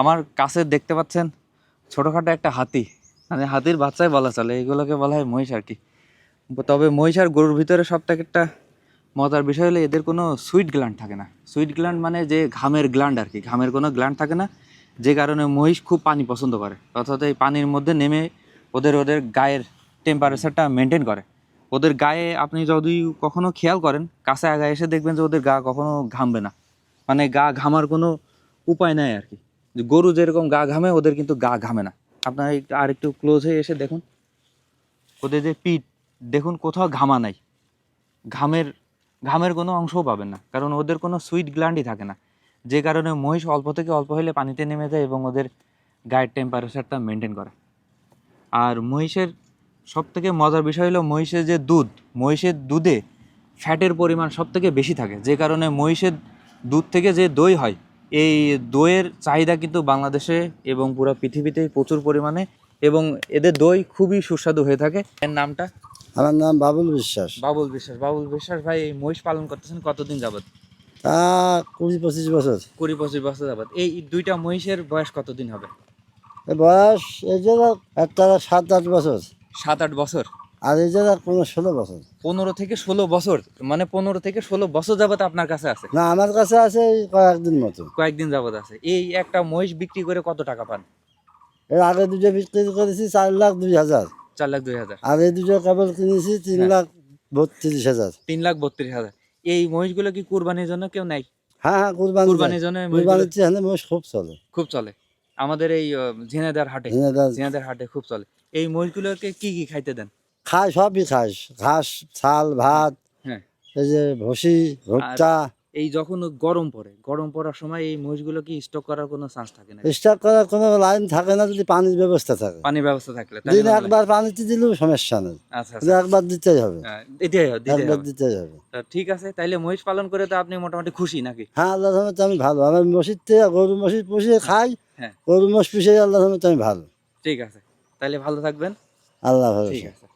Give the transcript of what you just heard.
আমার কাছে দেখতে পাচ্ছেন ছোটোখাটো একটা হাতি। মানে হাতির বাচ্চাই বলা চলে, এগুলোকে বলা হয় মহিষ আর কি। তবে মহিষ আর গরুর ভিতরে সব থেকে একটা মজার বিষয় হলো এদের কোনো সুইট গ্ল্যান্ড থাকে না। সুইট গ্ল্যান্ড মানে যে ঘামের গ্ল্যান্ড আর কি, ঘামের কোনো গ্ল্যান্ড থাকে না, যে কারণে মহিষ খুব পানি পছন্দ করে। অর্থাৎ এই পানির মধ্যে নেমে ওদের ওদের গায়ের টেম্পারেচারটা মেনটেন করে। ওদের গায়ে আপনি যদি কখনো খেয়াল করেন, কাছে আগায় এসে দেখবেন যে ওদের গা কখনো ঘামবে না। মানে গা ঘামার কোনো উপায় নাই আর কি। গরু যেরকম গা ঘামে, ওদের কিন্তু গা ঘামে না। আপনারা আর একটু ক্লোজ হয়ে এসে দেখুন। ওদের যে পিঠ, দেখুন কোথাও ঘামা নাই। ঘামের ঘামের কোনো অংশও পাবেন না, কারণ ওদের কোনো সুইট গ্ল্যান্ডই থাকে না। যে কারণে মহিষ অল্প থেকে অল্প হলে পানিতে নেমে যায় এবং ওদের গায়ের টেম্পারেচারটা মেনটেন করে। আর মহিষের সব থেকে মজার বিষয় হলো মহিষের যে দুধ, মহিষের দুধে ফ্যাটের পরিমাণ সব থেকে বেশি থাকে। যে কারণে মহিষের দুধ থেকে যে দই হয় এই দইয়ের চাহিদা কিন্তু বাংলাদেশে এবং পুরো পৃথিবীতেই প্রচুর পরিমাণে এবং এদের দই খুবই সুস্বাদু হয়ে থাকে। এর নামটা? আমার নাম বাবুল বিশ্বাস। বাবুল বিশ্বাস। বাবুল বিশ্বাস ভাই এই মহিষ পালন করতেছেন কতদিন যাবত তা কুড়ি পঁচিশ বছর। কুড়ি পঁচিশ বছর যাবত এই দুইটা মহিষের বয়স কতদিন হবে? বয়স এই যে একটা সাত আট বছর। সাত আট বছর। আর এই কোনো ষোলো বছর। পনেরো থেকে ষোলো বছর মানে পনেরো থেকে ষোলো বছর যাবত আপনার কাছে আছে? না আমার কাছে আছে এই কয়েকদিন মতো। কয়েকদিন যাবত আছে। এই একটা মহিষ বিক্রি করে কত টাকা পান? এর আগে দুটো বিক্রি করেছি চার লাখ দুই হাজার। চার লাখ দুই হাজার। আর এই দুটো কেবল কিনেছি তিন হ্যাঁ। লাখ বত্রিশ হাজার। তিন লাখ বত্রিশ হাজার। এই মহিষগুলো কি কুরবানির জন্য কেউ নেয়? হ্যাঁ হ্যাঁ কুরবানি কুরবানির জন্য কুরবানির মোষ খুব চলে। খুব চলে। আমাদের এই ঝিনাইদহ হাটে। ঝিনাইদহ হাটে খুব চলে। এই মহিষগুলোকে কি কি খাইতে দেন? খায় সবই খায় ঘাস ছাল ভাত হ্যাঁ। এই যে ভসি ভুট্টা। এই যখন গরম পড়ে গরম পড়ার সময় এই মহিষগুলো কি স্টক করার কোনো চান্স থাকে না? স্টার্ট করার কোনো লাইন থাকে না যদি পানির ব্যবস্থা থাকে। পানির ব্যবস্থা থাকলে দিনে একবার পানিতে দিলেও সমস্যা নেই। আচ্ছা আচ্ছা। একবার দিতেই হবে। হ্যাঁ, হবে একবার দিতেই হবে। ঠিক আছে তাইলে মহিষ পালন করে তো আপনি মোটামুটি খুশি নাকি? হ্যাঁ আল্লাহ রহমতে আমি ভালো। আমার মসজিদ থেকে গরু মসজিদ পুষিয়ে খাই হ্যাঁ। গরু মস পুষিয়ে আল্লাহ রহমতে আমি ভালো। ঠিক আছে তাইলে ভালো থাকবেন। আল্লাহ ভালো ঠিক আছে।